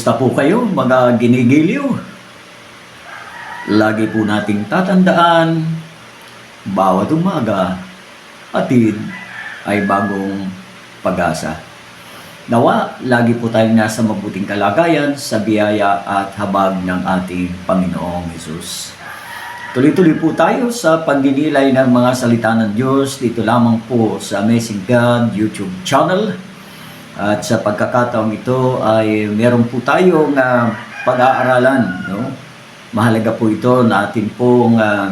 Kumusta po kayo mga ginigiliw? Lagi po nating tatandaan, bawat umaga, atid ay bagong pag-asa. Nawa, lagi po tayong nasa mabuting kalagayan sa biyaya at habag ng ating Panginoong Yesus. Tuloy-tuloy po tayo sa pagdinilay ng mga salita ng Diyos dito lamang po sa Amazing God YouTube channel. At sa pagkakataong ito ay meron po tayong ah, pag-aaralan. No? Mahalaga po ito na atin pong ah,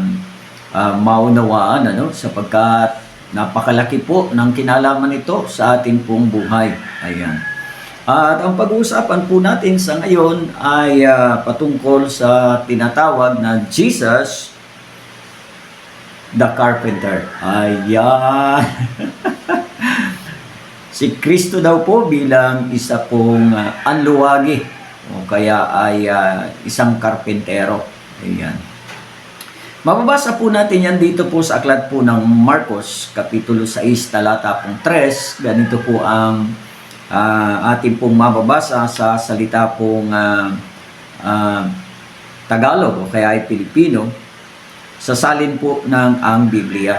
ah, maunawaan ano? sapagkat napakalaki po ng kinalaman ito sa ating pong buhay. Ayan. At ang pag-uusapan po natin sa ngayon ay ah, patungkol sa tinatawag na Jesus the Carpenter. Ayan. si Kristo daw po bilang isa pong ah, anluwagi o kaya ay ah, isang karpentero. Ayan. Mababasa po natin yan dito po sa aklat po ng Marcos, Kapitulo 6, talata pong 3. Ganito po ang ah, ating pong mababasa sa salita pong ah, ah, Tagalog o kaya ay Pilipino sa salin po ng ang Biblia.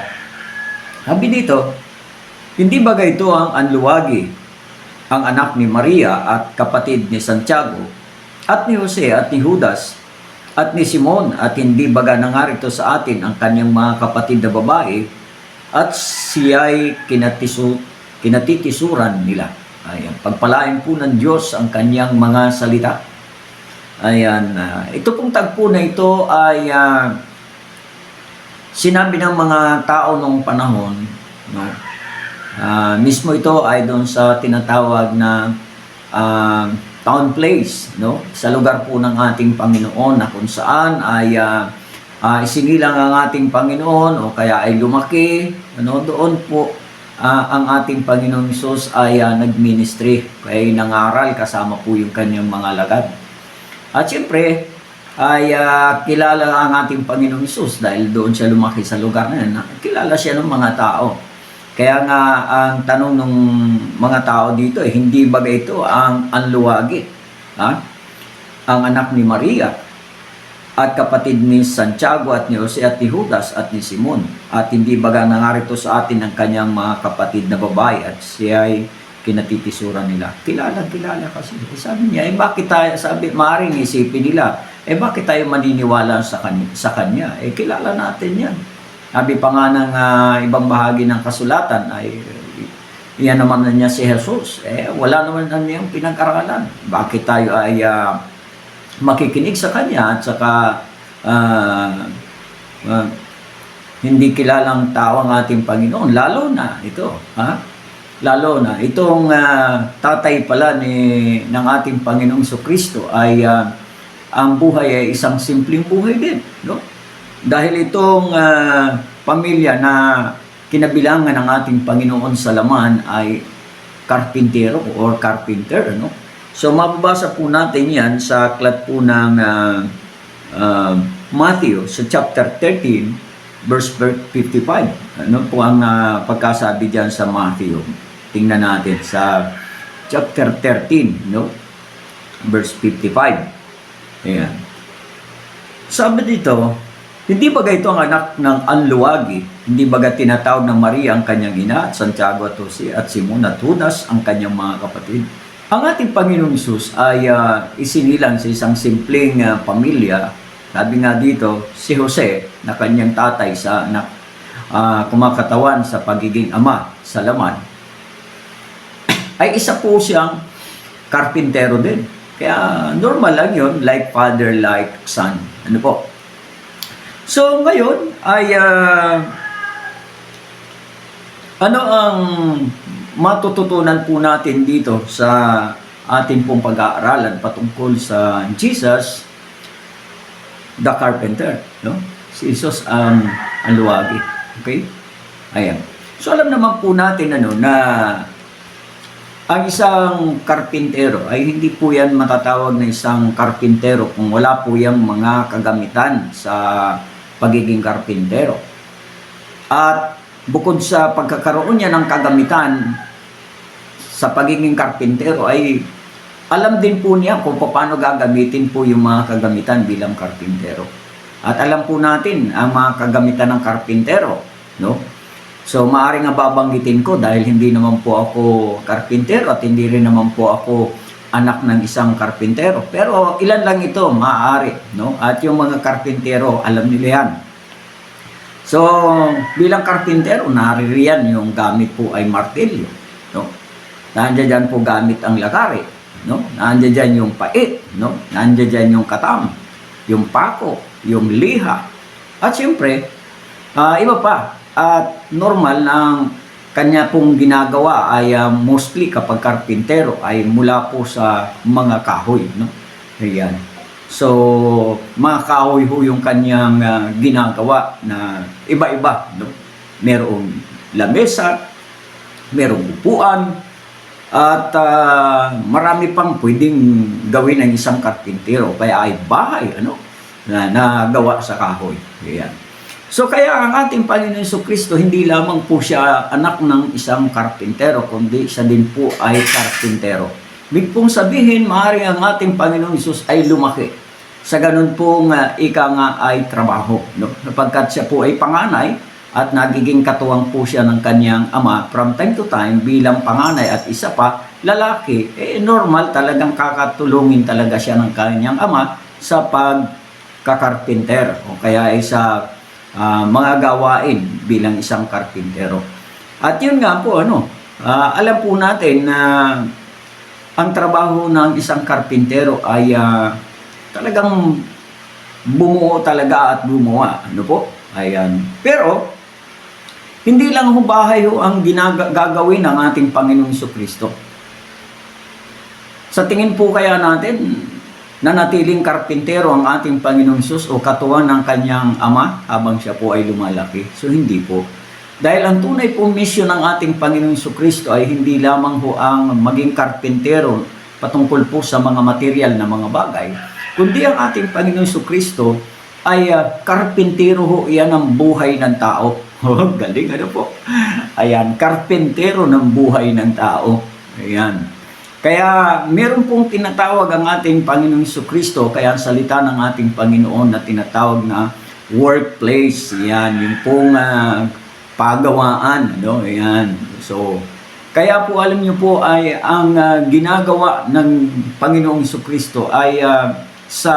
Sabi dito, hindi ba ito ang anluwagi, ang anak ni Maria at kapatid ni Santiago, at ni Jose at ni Judas, at ni Simon, at hindi baga nangarito sa atin ang kanyang mga kapatid na babae, at siya'y kinatisu, kinatitisuran nila. Ayan, pagpalain po ng Diyos ang kanyang mga salita. Ayan, ah, ito pong tagpo na ito ay ah, sinabi ng mga tao nung panahon, no? Ah, mismo ito ay doon sa tinatawag na ah, town place, no? Sa lugar po ng ating Panginoon na kung saan ay ah, ah, isinilang ang ating Panginoon o kaya ay lumaki, ano? Doon po ah, ang ating Panginoong Isus ay ah, nagministry, kaya nangaral kasama po yung kanyang mga lagad. At siyempre, ay ah, kilala ang ating Panginoong Isus dahil doon siya lumaki sa lugar na yun. Kilala siya ng mga tao. Kaya nga ang tanong ng mga tao dito, eh, hindi ba ito ang anluwagi? Ha? Ang anak ni Maria at kapatid ni Santiago at ni Jose at ni Judas at ni Simon. At hindi baga nangarito sa atin ang kanyang mga kapatid na babae at siya ay kinatitisura nila. Kilala, kilala kasi. Eh, Sabi niya, eh bakit tayo, sabi, maaaring isipin nila, eh bakit tayo maniniwala sa kanya? Sa kanya? Eh kilala natin yan. Sabi pa nga ng ah, ibang bahagi ng kasulatan ay iyan naman na niya si Jesus. Eh wala naman na niyang pinag-aralan. Bakit tayo ay ah, makikinig sa kanya at saka ah, ah, hindi kilalang tao ang ating Panginoon. Lalo na ito. Ha? Lalo na itong ah, tatay pala ni ng ating Panginoong Kristo ay ah, ang buhay ay isang simpleng buhay din, no? Dahil itong ah, pamilya na kinabilangan ng ating Panginoon sa laman ay karpintero or carpenter, no? So mababasa po natin yan sa aklat po ng ah, ah, Matthew sa chapter 13 verse 55. Ano po ang ah, pagkasabi diyan sa Matthew? Tingnan natin sa chapter 13, no? Verse 55. Ayan. Sabi dito, hindi ba ito ang anak ng anluwagi? Hindi ba tinatawag ng Maria ang kanyang ina at Santiago at Jose at Simon at Judas ang kanyang mga kapatid? Ang ating Panginoong Isus ay ah, isinilang sa isang simpleng ah, pamilya. Sabi nga dito, si Jose na kanyang tatay sa na ah, kumakatawan sa pagiging ama sa laman ay isa po siyang karpintero din. Kaya normal lang yun, like father, like son. Ano po? So ngayon ay ah, ano ang matututunan po natin dito sa ating pong pag-aaralan patungkol sa Jesus the carpenter, no? Si Jesus ang ang luwagi. Okay? Ayan. So alam naman po natin ano na ang isang karpintero ay hindi po yan matatawag na isang karpintero kung wala po yung mga kagamitan sa pagiging karpintero. At bukod sa pagkakaroon niya ng kagamitan sa pagiging karpintero ay alam din po niya kung paano gagamitin po yung mga kagamitan bilang karpintero. At alam po natin ang mga kagamitan ng karpintero, no? So, maaaring nga babanggitin ko dahil hindi naman po ako karpintero at hindi rin naman po ako anak ng isang karpintero. Pero ilan lang ito, maaari, no? At yung mga karpintero, alam nila yan. So, bilang karpintero, naririyan yung gamit po ay martilyo, no? Nandiyan dyan po gamit ang lakari, no? Nandiyan dyan yung pait, no? Nandiyan dyan yung katam, yung pako, yung liha. At siyempre, ah, iba pa, at normal ang kanya pong ginagawa ay ah, mostly kapag karpintero ay mula po sa mga kahoy, no? Ayan. So, mga kahoy ho yung kanyang ah, ginagawa na iba-iba, no? Merong lamesa, merong upuan, at ah, marami pang pwedeng gawin ng isang karpintero. Kaya ay bahay, ano? Na nagawa sa kahoy. Ayan. So kaya ang ating Panginoon Yeso Kristo, hindi lamang po siya anak ng isang karpintero, kundi siya din po ay karpintero. Big pong sabihin, maaari ang ating Panginoong Isus ay lumaki. Sa ganun pong uh, ika nga ay trabaho. No? Sapagkat siya po ay panganay at nagiging katuwang po siya ng kanyang ama from time to time bilang panganay at isa pa, lalaki, eh normal talagang kakatulungin talaga siya ng kanyang ama sa pagkakarpinter o kaya ay sa ah, mga gawain bilang isang karpintero. At yun nga po, ano, ah, alam po natin na ang trabaho ng isang karpintero ay ah, talagang bumuo talaga at gumawa. Ano po? Ayan. Pero, hindi lang ho bahay ho ang ginaga- gagawin ng ating Panginoong Kristo. Sa tingin po kaya natin, nanatiling karpintero ang ating Panginoong Sus o katuwan ng kanyang ama habang siya po ay lumalaki. So hindi po. Dahil ang tunay pong mission ng ating Panginoong Kristo ay hindi lamang ho ang maging karpintero patungkol po sa mga material na mga bagay, kundi ang ating Panginoong Kristo ay ah, karpintero ho iyan ang buhay ng tao. Oh, galing ano po. Ayan, karpintero ng buhay ng tao. Ayan. Kaya meron pong tinatawag ang ating Panginoong Kristo, kaya ang salita ng ating Panginoon na tinatawag na workplace. Yan, yung pong ah, pagawaan. Ano? Yan. So, kaya po alam niyo po ay ang ah, ginagawa ng Panginoong Kristo ay ah, sa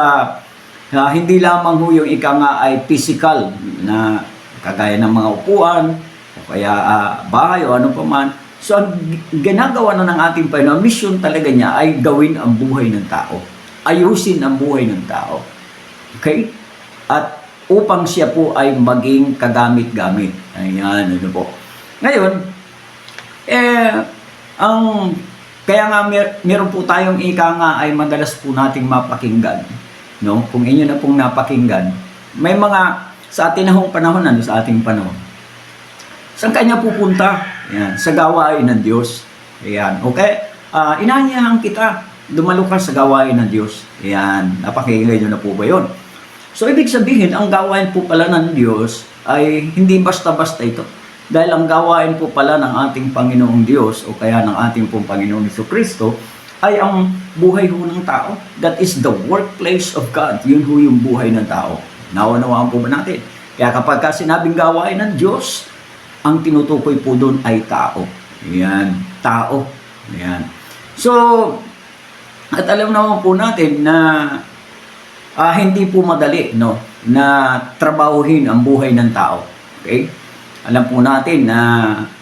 ah, hindi lamang ho yung ika nga ay physical na kagaya ng mga upuan o kaya ah, bahay o ano pa man. So, ang gi- ginagawa na ng ating Panginoon, mission talaga niya ay gawin ang buhay ng tao. Ayusin ang buhay ng tao. Okay? At upang siya po ay maging kagamit-gamit. Ayan, ano po. Ngayon, eh, ang, kaya nga mer, meron po tayong ika nga ay madalas po nating mapakinggan. No? Kung inyo na pong napakinggan, may mga sa atin na hong panahon, ano sa ating panahon, Saan kanya pupunta? Yan, sa gawain ng Diyos. Ayan, okay? Ah, inanyahan kita, dumalo ka sa gawain ng Diyos. Ayan, napakinggan nyo na po ba yun? So, ibig sabihin, ang gawain po pala ng Diyos ay hindi basta-basta ito. Dahil ang gawain po pala ng ating Panginoong Diyos o kaya ng ating pong Panginoong Iso Kristo ay ang buhay ho ng tao. That is the workplace of God. Yun ho yung buhay ng tao. Naunawaan po ba natin? Kaya kapag ka sinabing gawain ng Diyos, ang tinutukoy po doon ay tao. Yan, tao. Yan. So, at alam naman po natin na ah, hindi po madali no na trabahuhin ang buhay ng tao. Okay? Alam po natin na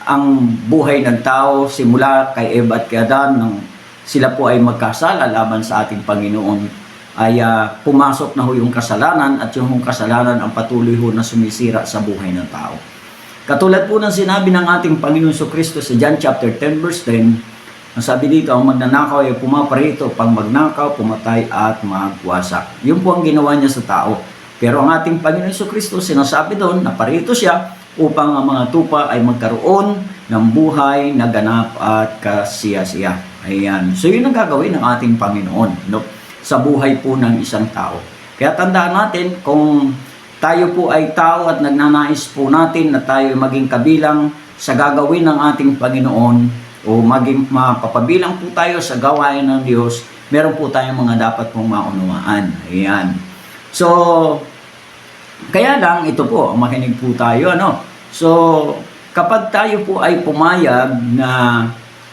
ang buhay ng tao simula kay Eva at kay Adan nang sila po ay magkasala laban sa ating Panginoon ay ah, pumasok na ho yung kasalanan at yung kasalanan ang patuloy ho na sumisira sa buhay ng tao. Katulad po ng sinabi ng ating Panginoon so Kristo sa John chapter 10 verse 10, ang sabi dito, ang magnanakaw ay pumaparito, pang magnakaw, pumatay at magwasak. Yun po ang ginawa niya sa tao. Pero ang ating Panginoon so Kristo, sinasabi doon na parito siya upang ang mga tupa ay magkaroon ng buhay na ganap at kasiya-siya. Ayan. So yun ang gagawin ng ating Panginoon no? sa buhay po ng isang tao. Kaya tandaan natin kung tayo po ay tao at nagnanais po natin na tayo ay maging kabilang sa gagawin ng ating Panginoon o maging mapapabilang po tayo sa gawain ng Diyos, meron po tayong mga dapat pong maunawaan. Ayan. So, kaya lang, ito po, makinig po tayo, ano? So, kapag tayo po ay pumayag na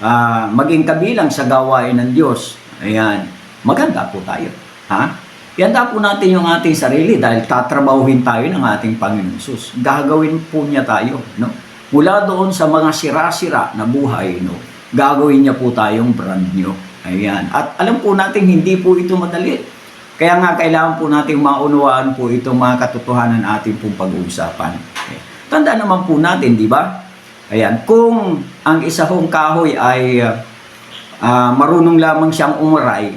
ah, maging kabilang sa gawain ng Diyos, ayan, maganda po tayo. Ha? Ihanda po natin yung ating sarili dahil tatrabahuhin tayo ng ating Panginoon Sus. Gagawin po niya tayo, no? Mula doon sa mga sira-sira na buhay, no? Gagawin niya po tayong brand new. Ayan. At alam po natin, hindi po ito madali. Kaya nga, kailangan po natin maunawaan po itong mga katotohanan ating pong pag-uusapan. Okay. Tanda naman po natin, di ba? Ayan, kung ang isa hong kahoy ay ah, marunong lamang siyang umaray,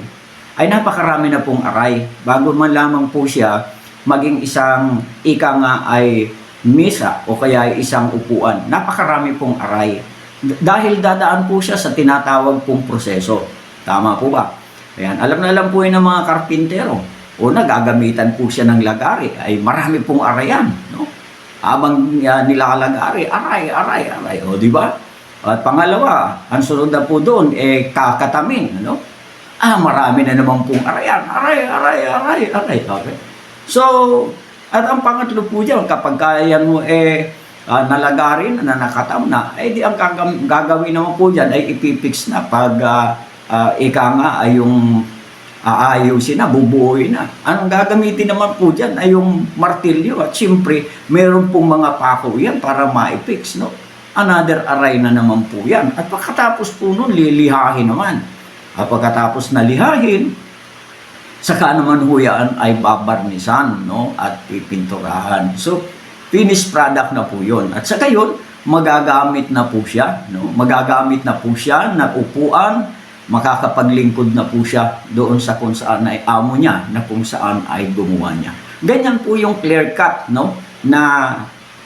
ay napakarami na pong aray. Bago man lamang po siya maging isang ika nga ay misa o kaya ay isang upuan. Napakarami pong aray. Dahil dadaan po siya sa tinatawag pong proseso. Tama po ba? Ayan, alam na alam po yun ng mga karpintero. O nagagamitan po siya ng lagari. Ay marami pong arayan. No? Habang uh, nilalagari, aray, aray, aray. O, di ba? At pangalawa, ang sunod na po doon, eh, kakatamin. Ano? Ah, marami na naman pong arayan. Aray, aray, aray, aray. Okay. So, at ang pangatlo po dyan, kapag kaya mo eh, ah, nalagarin na nakatam na, eh di ang gagam- gagawin naman po dyan ay ipipix na pag ah, ah, ika nga ay yung aayusin na, bubuoy na. Ang gagamitin naman po dyan ay yung martilyo at siyempre meron pong mga pako yan para maipix, no? Another array na naman po yan. At pagkatapos po nun, lilihahin naman. At pagkatapos na lihahin, saka naman huyaan ay babarnisan no? at pipinturahan. So, finished product na po yun. At saka yun, magagamit na po siya. No? Magagamit na po siya na upuan, makakapaglingkod na po siya doon sa kung saan ay amo niya na kung saan ay gumawa niya. Ganyan po yung clear cut no? na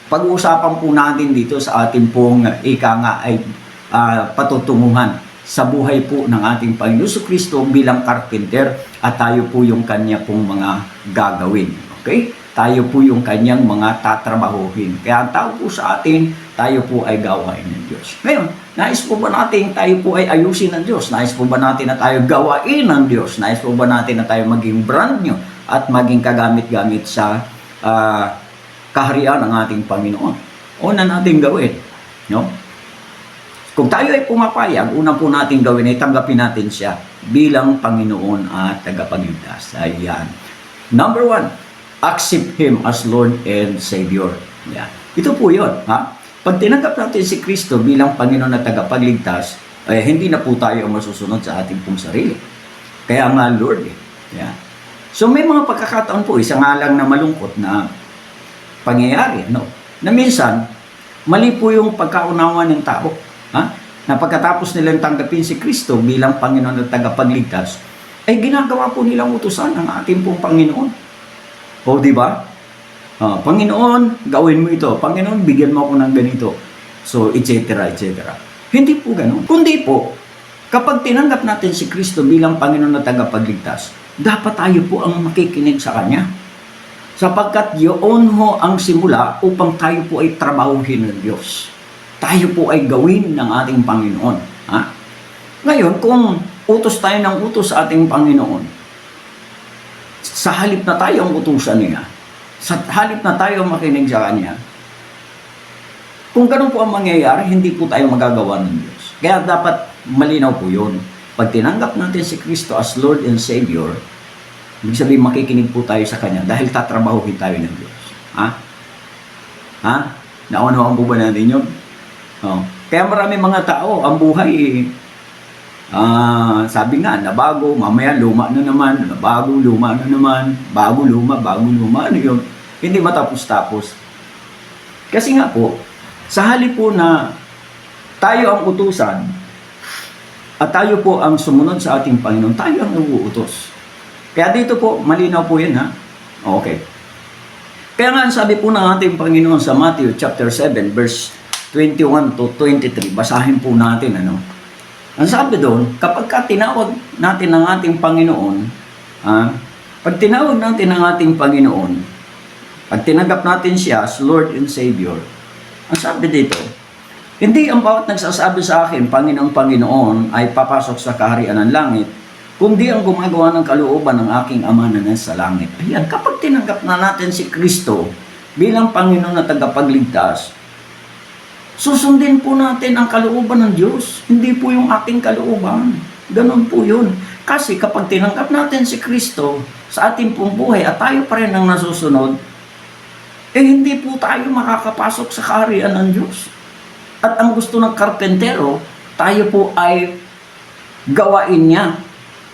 pag-uusapan po natin dito sa ating pong ika nga ay ah, patutunguhan sa buhay po ng ating Panginoon Kristo bilang carpenter at tayo po yung kanya pong mga gagawin. Okay? Tayo po yung kanyang mga tatrabahuhin. Kaya ang tao po sa atin, tayo po ay gawain ng Diyos. Ngayon, nais po ba natin tayo po ay ayusin ng Diyos? Nais po ba natin na tayo gawain ng Diyos? Nais po ba natin na tayo maging brand new at maging kagamit-gamit sa ah, kaharian ng ating Panginoon? Una natin gawin. No? Kung tayo ay pumapayag, unang po natin gawin ay tanggapin natin siya bilang Panginoon at tagapagligtas. Ayan. Number one, accept Him as Lord and Savior. Yan. Ito po yun. Ha? Pag tinanggap natin si Kristo bilang Panginoon at tagapagligtas, eh, hindi na po tayo ang masusunod sa ating pong sarili. Kaya nga Lord eh. Yan. So may mga pagkakataon po, isa nga na malungkot na pangyayari, no? Na minsan, mali po yung pagkaunawa ng tao. Ha? Na pagkatapos nilang tanggapin si Kristo bilang Panginoon at tagapagligtas, ay ginagawa po nilang utusan ng ating pong Panginoon. O, di ba? Ah, Panginoon, gawin mo ito. Panginoon, bigyan mo ako ng ganito. So, etc. etc. Hindi po ganun. Kundi po, kapag tinanggap natin si Kristo bilang Panginoon at tagapagligtas, dapat tayo po ang makikinig sa Kanya. Sapagkat yun ho ang simula upang tayo po ay trabahuhin ng Diyos. Tayo po ay gawin ng ating Panginoon. Ha? Ngayon, kung utos tayo ng utos sa ating Panginoon, sa halip na tayo ang utusan niya, sa halip na tayo ang makinig sa Kanya, kung ganun po ang mangyayari, hindi po tayo magagawa ng Diyos. Kaya dapat malinaw po yun. Pag tinanggap natin si Kristo as Lord and Savior, ibig sabihin makikinig po tayo sa Kanya dahil tatrabahuhin tayo ng Diyos. Ha? Ha? Naunawaan po ba natin yun? Oh. Kaya marami mga tao, ang buhay, ah, sabi nga, nabago, mamaya luma na naman, nabago, luma na naman, bago, luma, bago, luma, ano yun? Hindi matapos-tapos. Kasi nga po, sa halip po na tayo ang utusan at tayo po ang sumunod sa ating Panginoon, tayo ang uutos. Kaya dito po, malinaw po yan ha. Okay. Kaya nga sabi po ng ating Panginoon sa Matthew chapter 7 verse 21 to 23, basahin po natin ano. Ang sabi doon, kapag ka tinawag natin ang ating Panginoon, ah, pag tinawag natin ang ating Panginoon, pag tinanggap natin siya as Lord and Savior, ang sabi dito, hindi ang bawat nagsasabi sa akin, Panginoong Panginoon, ay papasok sa kaharian ng langit, kundi ang gumagawa ng kalooban ng aking Ama na nasa langit. Ayan, kapag tinanggap na natin si Kristo bilang Panginoon na tagapagligtas, susundin po natin ang kalooban ng Diyos, hindi po yung ating kalooban. Ganon po yun. Kasi kapag tinanggap natin si Kristo sa ating pong buhay at tayo pa rin ang nasusunod, eh hindi po tayo makakapasok sa kaharian ng Diyos. At ang gusto ng karpentero, tayo po ay gawain niya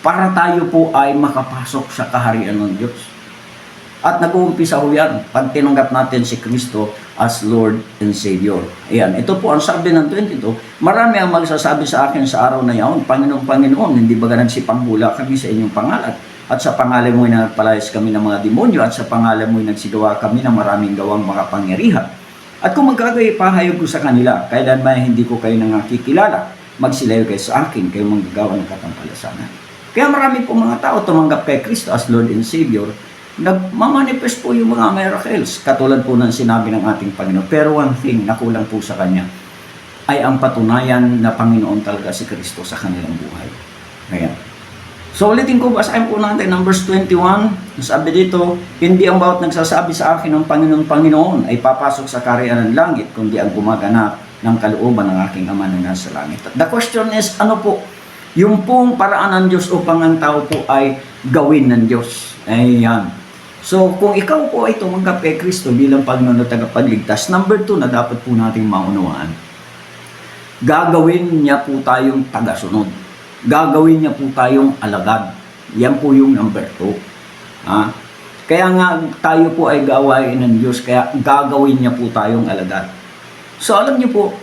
para tayo po ay makapasok sa kaharian ng Diyos. At nag-uumpisa ho yan pag tinanggap natin si Kristo as Lord and Savior. Ayan, ito po ang sabi ng 22. Marami ang magsasabi sa akin sa araw na yaon, Panginoon, Panginoon, hindi ba nagsipanghula kami sa inyong pangalan? At sa pangalan mo'y nagpalayas kami ng mga demonyo at sa pangalan mo'y nagsigawa kami ng maraming gawang makapangyarihan. At kung magkagay pahayag ko sa kanila, kailan may hindi ko kayo nangakikilala, magsilayo kayo sa akin, kayo manggagawa ng katampalasanan. Kaya marami po mga tao tumanggap kay Kristo as Lord and Savior, nagmamanifest po yung mga miracles, katulad po ng sinabi ng ating Panginoon. Pero one thing na kulang po sa Kanya, ay ang patunayan na Panginoon talaga si Kristo sa kanilang buhay. Ayan. So ulitin ko, basahin po natin verse 21. Sabi dito, hindi ang bawat nagsasabi sa akin ng Panginoon, Panginoon ay papasok sa kariyan ng langit, kundi ang gumaganap ng kalooban ng aking Ama na nasa langit. The question is, ano po yung pong paraan ng Diyos upang ang tao po ay gawin ng Diyos? Ayan. So, kung ikaw po ay tumanggap kay Kristo bilang Panginoon na tagapagligtas, number two na dapat po nating maunawaan, gagawin niya po tayong tagasunod. Gagawin niya po tayong alagad. Yan po yung number two. Ha? Kaya nga tayo po ay gawain ng Diyos, kaya gagawin niya po tayong alagad. So alam niyo po,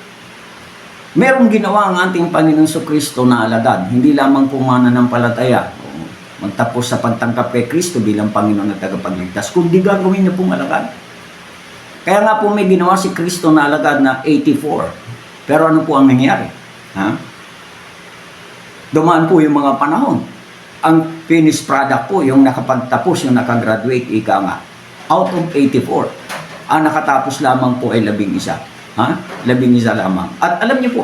merong ginawa ang ating Panginoon sa Kristo na alagad. Hindi lamang po mananampalataya, magtapos sa pagtangkap kay Kristo bilang Panginoon at tagapagligtas, kundi gagawin niya pong alagad. Kaya nga po may ginawa si Kristo na alagad na 84. Pero ano po ang nangyari? Ha? Dumaan po yung mga panahon. Ang finished product po, yung nakapagtapos, yung nakagraduate, ika nga, out of 84. Ang nakatapos lamang po ay labing isa. Ha? Labing isa lamang. At alam niyo po,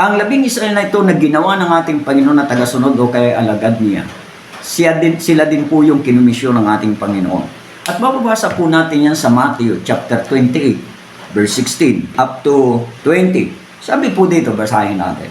ang labing isa na ito na ginawa ng ating Panginoon na tagasunod o kaya alagad niya, siya din, sila din po yung kinumisyon ng ating Panginoon. At mababasa po natin yan sa Matthew chapter 28, verse 16 up to 20. Sabi po dito, basahin natin.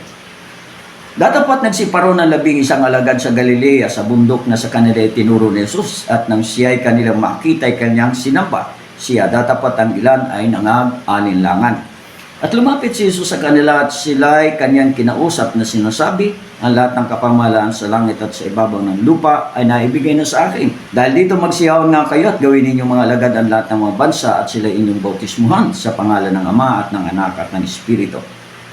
Datapat nagsiparo ng labing isang alagad sa Galilea sa bundok na sa kanila tinuro ni Jesus at nang siya ay kanilang makita ay kanyang sinamba, siya datapat ang ilan ay nangag-alinlangan. At lumapit si Jesus sa kanila at sila ay kanyang kinausap na sinasabi, ang lahat ng kapamahalaan sa langit at sa ibabaw ng lupa ay naibigay na sa akin. Dahil dito magsiyawan nga kayo at gawin ninyong mga alagad ang lahat ng mga bansa at sila inyong bautismuhan sa pangalan ng Ama at ng Anak at ng Espiritu.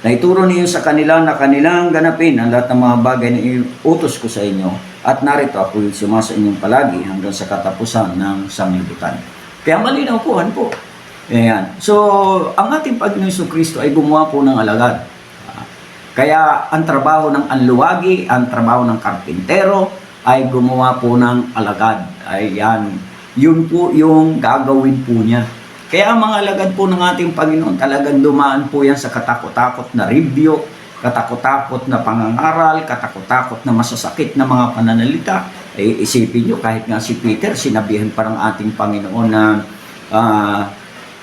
Naituro niyo sa kanila na kanilang ganapin ang lahat ng mga bagay na iutos ko sa inyo at narito ako yung sumasa inyong palagi hanggang sa katapusan ng sanglibutan. Kaya malinaw po, ano po? Ayan. So, ang ating Panginoon Kristo ay gumawa po ng alagad. Kaya ang trabaho ng anluwagi, ang trabaho ng karpintero ay gumawa po ng alagad. Ayan. Yun po yung gagawin po niya. Kaya ang mga alagad po ng ating Panginoon talagang dumaan po yan sa katakot-takot na review, katakot-takot na pangangaral, katakot-takot na masasakit na mga pananalita. Eh, isipin nyo, kahit nga si Peter, sinabihan pa ng ating Panginoon na ah,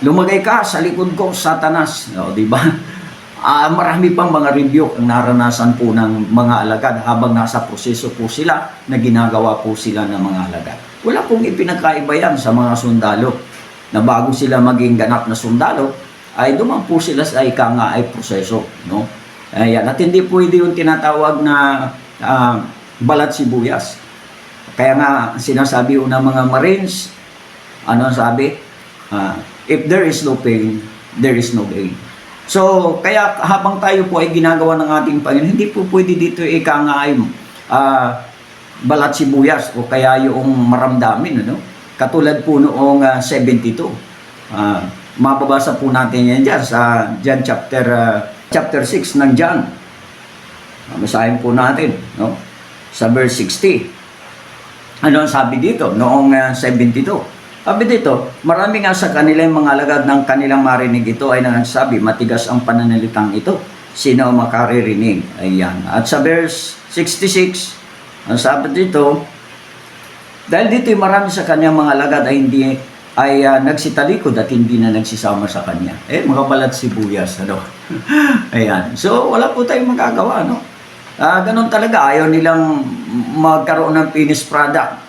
lumagay ka sa likod ko, satanas. O, di ba? Ah, marami pang mga review ang naranasan po ng mga alagad habang nasa proseso po sila na ginagawa po sila ng mga alagad. Wala pong ipinagkaiba yan sa mga sundalo na bago sila maging ganap na sundalo, ay duman po sila sa ika nga ay proseso. No? Ayan. At hindi pwede yung tinatawag na ah, balat sibuyas. Kaya nga sinasabi ko ng mga Marines, ano sabi? Ah, if there is no pain, there is no gain. So, kaya habang tayo po ay ginagawa ng ating Panginoon, hindi po pwede dito ika nga ay ah, balat sibuyas o kaya yung maramdamin, ano? Katulad po noong ah, 72. Ah, mababasa po natin yan dyan sa John chapter ah, chapter 6 ng John. Ah, Basahin po natin, no? Sa verse 60. Ano ang sabi dito noong ah, 72? Sabi dito, marami nga sa kanila yung mga alagad ng kanilang marinig ito ay nagsasabi, matigas ang pananalitang ito. Sino makaririnig? Ayan. At sa verse 66, Ang sabi dito, dahil dito marami sa kanyang mga alagad ay hindi ay ah, nagsitalikod at hindi na nagsisama sa kanya. Eh, mga balat sibuyas, ano? Ayan. So, wala po tayong magagawa, no? Ah, ganun talaga. Ayaw nilang magkaroon ng finished product.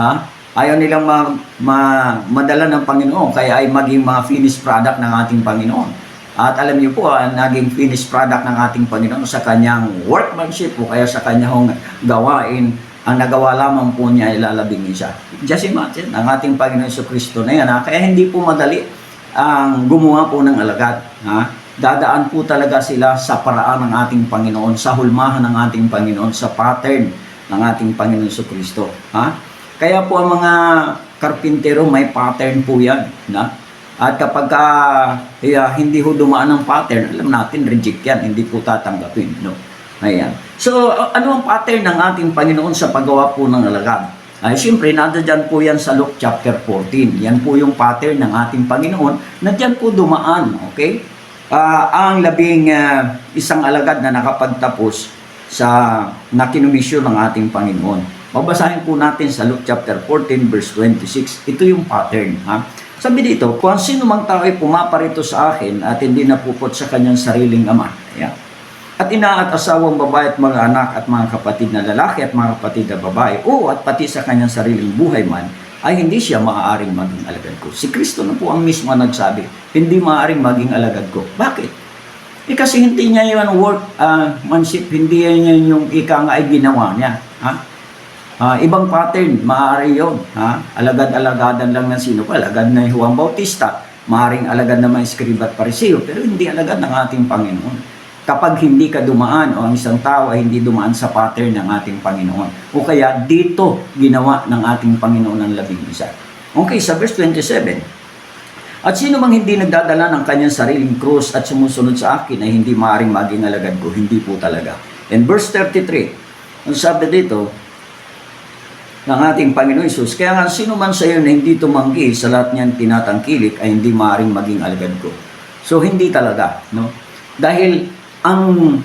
Ha? Ayaw nilang ma, ma- madala ng Panginoon, kaya ay maging mga finished product ng ating Panginoon. At alam niyo po, ang naging finished product ng ating Panginoon sa kanyang workmanship o kaya sa kanyang gawain, ang nagawa lamang po niya ay lalabingin siya. Just imagine, ang ating Panginoon sa Kristo na yan. Ha? Kaya hindi po madali ang gumawa po ng alagad. Ha? Dadaan po talaga sila sa paraan ng ating Panginoon, sa hulmahan ng ating Panginoon, sa pattern ng ating Panginoon sa Kristo. Ha? Kaya po ang mga karpintero may pattern po yan. Na? At kapag ka, eh, hindi ho dumaan ng pattern, alam natin, reject yan, hindi po tatanggapin. No? Ayan. So, ano ang pattern ng ating Panginoon sa paggawa po ng alagad? Ay, siyempre, nandiyan po yan sa Luke chapter 14. Yan po yung pattern ng ating Panginoon na dyan po dumaan. Okay? Ah, ang labing ah, isang alagad na nakapagtapos sa nakinumisyon ng ating Panginoon. Babasahin po natin sa Luke chapter 14 verse 26. Ito yung pattern. Ha? Sabi dito, kung sino mang tao ay pumaparito sa akin at hindi napupot sa kanyang sariling ama. Ayan. At ina at asawang babae at mga anak at mga kapatid na lalaki at mga kapatid na babae o at pati sa kanyang sariling buhay man ay hindi siya maaaring maging alagad ko. Si Kristo na po ang mismo nagsabi, hindi maaaring maging alagad ko. Bakit? Eh kasi hindi niya yung work uh, manship, hindi yan yung ika nga ay ginawa niya. Ha? Ah, ibang pattern, maaari yun. Ha? Alagad-alagadan lang ng sino pa. Alagad na Juan Bautista. Maaring alagad na mga Escriba at Pariseo. Pero hindi alagad ng ating Panginoon. Kapag hindi ka dumaan o ang isang tao ay hindi dumaan sa pattern ng ating Panginoon. O kaya dito ginawa ng ating Panginoon ang labing isa. Okay, sa verse 27. At sino mang hindi nagdadala ng kanyang sariling krus at sumusunod sa akin ay hindi maaaring maging alagad ko. Hindi po talaga. And verse 33. Ang sabi dito, ng ating Panginoon Isus. Kaya nga, sino man sa iyo na hindi tumanggi sa lahat niyan tinatangkilik ay hindi maaaring maging alagad ko. So, hindi talaga. No? Dahil ang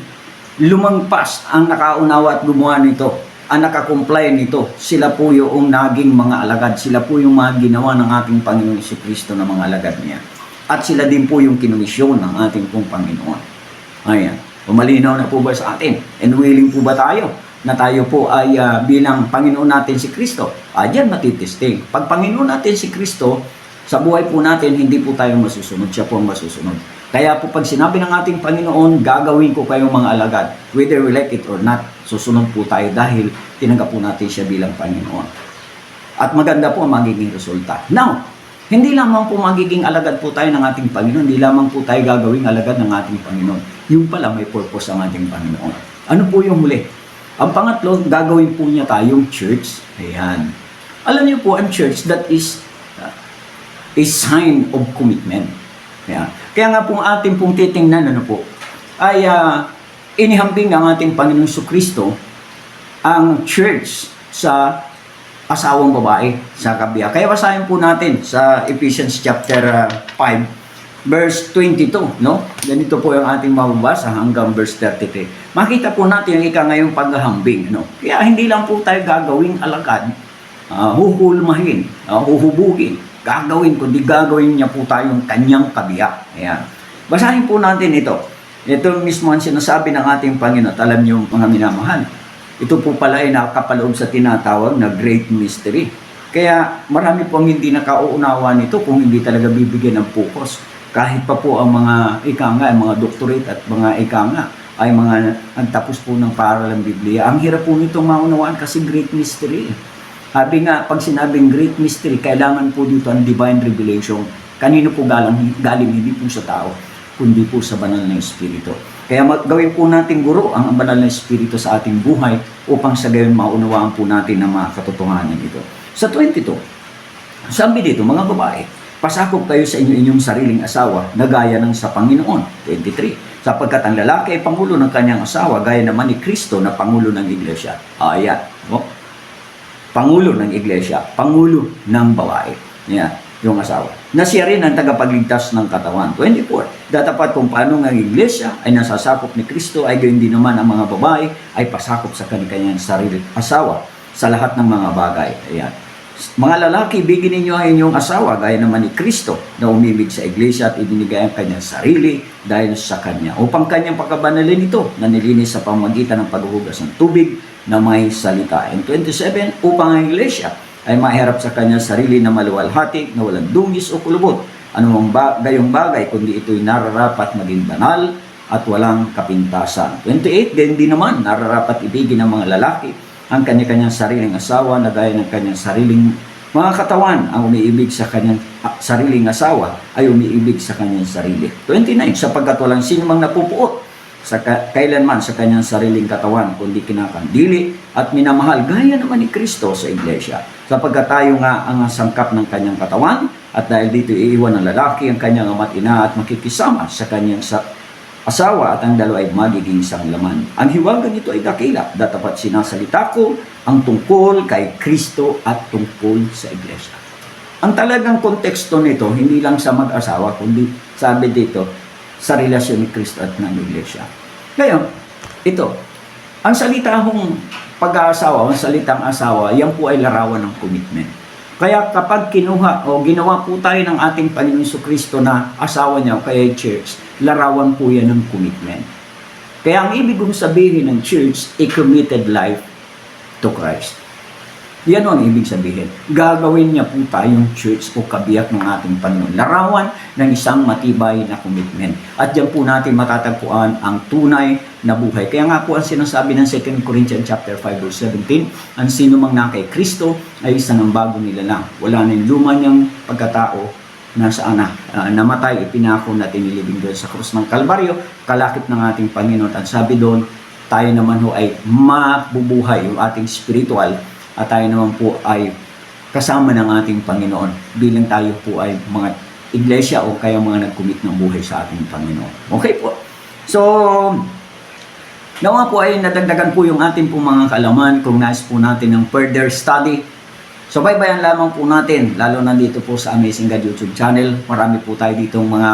lumangpas, ang nakaunawa at gumawa nito, ang nakakomply nito, sila po yung naging mga alagad. Sila po yung mga ginawa ng ating Panginoon si Kristo na mga alagad niya. At sila din po yung kinomisyon ng ating pong Panginoon. Ayan. Umalinaw na po ba sa atin? And willing po ba tayo na tayo po ay ah, bilang Panginoon natin si Kristo? Ah, diyan matitesting. Pag Panginoon natin si Kristo, sa buhay po natin, hindi po tayo masusunod. Siya po ang masusunod. Kaya po pag sinabi ng ating Panginoon, gagawin ko kayong mga alagad. Whether we like it or not, susunod po tayo dahil tinanggap po natin siya bilang Panginoon. At maganda po ang magiging resulta. Now, hindi lamang po magiging alagad po tayo ng ating Panginoon, hindi lamang po tayo gagawing alagad ng ating Panginoon. Yung pala may purpose ang ating Panginoon. Ano po yung huli? Ang pangatlo, gagawin po niya tayong church. Ayan. Alam niyo po, ang church, that is uh, a sign of commitment. Ayan. Kaya nga po ating pong titingnan, ano po, ay uh, inihambing ng ating Panginoon Kristo ang church sa asawang babae sa kabiyak. Kaya basahin po natin sa Ephesians chapter uh, 5 verse 22, no? Ganito po yung ating mababasa hanggang verse 33. Makita po natin yung ika ngayong paghahambing, no? Kaya hindi lang po tayo gagawing alagad, uh, huhulmahin, uh, huhubugin, gagawin kundi gagawin niya po tayong kanyang kabiyak. Ayan. Basahin po natin ito. Ito mismo ang sinasabi ng ating Panginoon. Alam niyo mga minamahal. Ito po pala ay nakakapaloob sa tinatawag na great mystery. Kaya marami po ang hindi nakauunawa nito kung hindi talaga bibigyan ng focus. Kahit pa po ang mga ika nga, ang mga doctorate at mga ika nga, ay mga nagtapos po ng paral ng Biblia. Ang hirap po nitong maunawaan kasi great mystery. Sabi nga, pag sinabing great mystery, kailangan po dito ang divine revelation. Kanino po galing, galing hindi po sa tao, kundi po sa banal na Espiritu. Kaya gawin po natin guro ang banal na Espiritu sa ating buhay upang sa gayon maunawaan po natin ang mga katotohanan ito. Sa 22, sabi dito, mga babae, pasakop kayo sa inyo-inyong sariling asawa na gaya ng sa Panginoon. 23. Sapagkat ang lalaki ay pangulo ng kanyang asawa gaya naman ni Kristo na pangulo ng iglesia. Ayan. Oh. Pangulo ng iglesia, pangulo ng babae. Yan. yung asawa. Na siya rin ang tagapagligtas ng katawan. 24. Datapat kung paano ang iglesia ay nasasakop ni Kristo ay gayon din naman ang mga babae ay pasakop sa kanilang sarili asawa sa lahat ng mga bagay. Ayan. Mga lalaki, bigyan ninyo ang inyong asawa gaya naman ni Kristo na umibig sa iglesia at ibinigay ang kanyang sarili dahil sa kanya. Upang kanyang pagkabanalin ito na nilinis sa pamagitan ng paghuhugas ng tubig na may salita. And 27, upang ang iglesia ay maharap sa kanyang sarili na maluwalhati, na walang dungis o kulubot. Anumang ba, gayong bagay, kundi ito'y nararapat maging banal at walang kapintasan. 28, ganyan din naman, nararapat ibigin ng mga lalaki ang kanya-kanyang sariling asawa na gaya ng kanyang sariling mga katawan ang umiibig sa kanyang ah, sariling asawa ay umiibig sa kanyang sarili. 29, sapagkat walang sino mang napupuot sa ka- kailanman sa kanyang sariling katawan kundi kinakandili at minamahal gaya naman ni Kristo sa iglesia. Sapagkat tayo nga ang sangkap ng kanyang katawan at dahil dito iiwan ng lalaki ang kanyang ama't ina at makikisama sa kanyang sa asawa at ang dalawa ay magiging isang laman. Ang hiwaga nito ay dakila, datapat sinasalita ko ang tungkol kay Kristo at tungkol sa iglesia. Ang talagang konteksto nito, hindi lang sa mag-asawa, kundi sabi dito, sa relasyon ni Kristo at ng iglesia. Ngayon, ito, ang salita hong pag-aasawa, ang salitang asawa, yan po ay larawan ng commitment. Kaya kapag kinuha o ginawa po tayo ng ating Panginoon Kristo na asawa niya o kaya church, larawan po yan ng commitment. Kaya ang ibig kong sabihin ng church, a committed life to Christ. Yan ang ibig sabihin. Gagawin niya po tayong church o kabiyak ng ating Panginoon. Larawan ng isang matibay na commitment. At diyan po natin matatagpuan ang tunay na buhay. Kaya nga po ang sinasabi ng 2 Corinthians chapter 5 verse 17, ang sino mang na Kristo ay isa ng bago nilalang. Wala na yung luma niyang pagkatao nasa ana, ah, namatay, ipinako na tinilibing doon sa krus ng Kalbaryo, kalakip ng ating Panginoon. At sabi doon, tayo naman ho ay mabubuhay yung ating spiritual at tayo naman po ay kasama ng ating Panginoon bilang tayo po ay mga iglesia o kaya mga nag-commit ng buhay sa ating Panginoon. Okay po. So, nawa po ay nadagdagan po yung ating po mga kalaman kung nais po natin ng further study. So, baybayan lamang po natin, lalo na dito po sa Amazing God YouTube channel. Marami po tayo ditong mga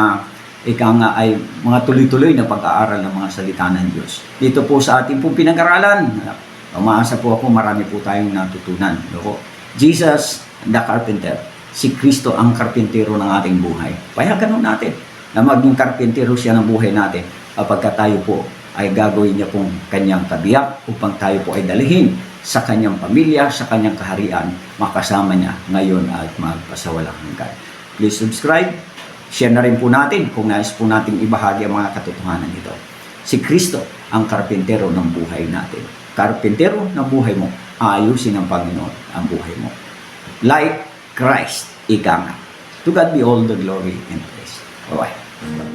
ika nga ay mga tuloy-tuloy na pag-aaral ng mga salita ng Diyos. Dito po sa ating pong pinag-aralan, umaasa po ako marami po tayong natutunan. Loko. Jesus, the carpenter. Si Kristo ang karpintero ng ating buhay. Kaya ganun natin na maging karpintero siya ng buhay natin kapag tayo po ay gagawin niya pong kanyang kabiyak upang tayo po ay dalihin sa kanyang pamilya, sa kanyang kaharian, makasama niya ngayon at magpasawalang hanggan. Please subscribe, share na rin po natin kung nais po natin ibahagi ang mga katotohanan nito. Si Kristo ang karpintero ng buhay natin. Karpintero ng buhay mo, ayusin ng Panginoon ang buhay mo. Like Christ, ika nga. To God be all the glory and praise. Bye-bye.